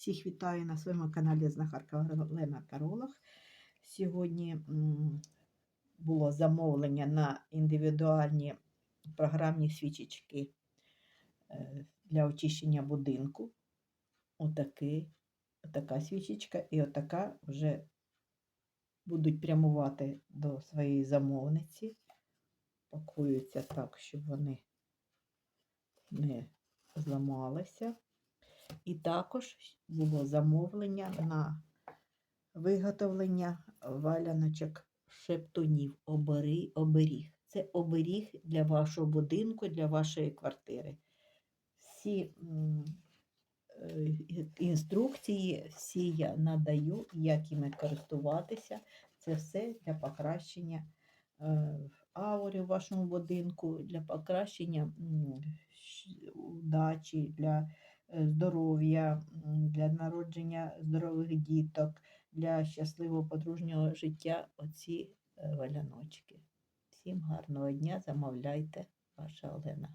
Всіх вітаю на своєму каналі Знахарка Олена Таролог. Сьогодні було замовлення на індивідуальні програмні свічечки е, для очищення будинку. Отакий, отака свічечка і отака вже будуть прямувати до своєї замовниці. Пакуються так, щоб вони не зламалися. І також було замовлення на виготовлення валяночок шептунів, оберіг. Це оберіг для вашого будинку, для вашої квартири. Всі е, інструкції, всі я надаю, як іми користуватися. Це все для покращення е, аури в вашому будинку, для покращення удачі, для здоров'я, для народження здорових діток, для щасливого подружнього життя оці е, валяночки. Всім гарного дня, замовляйте, ваша Олена.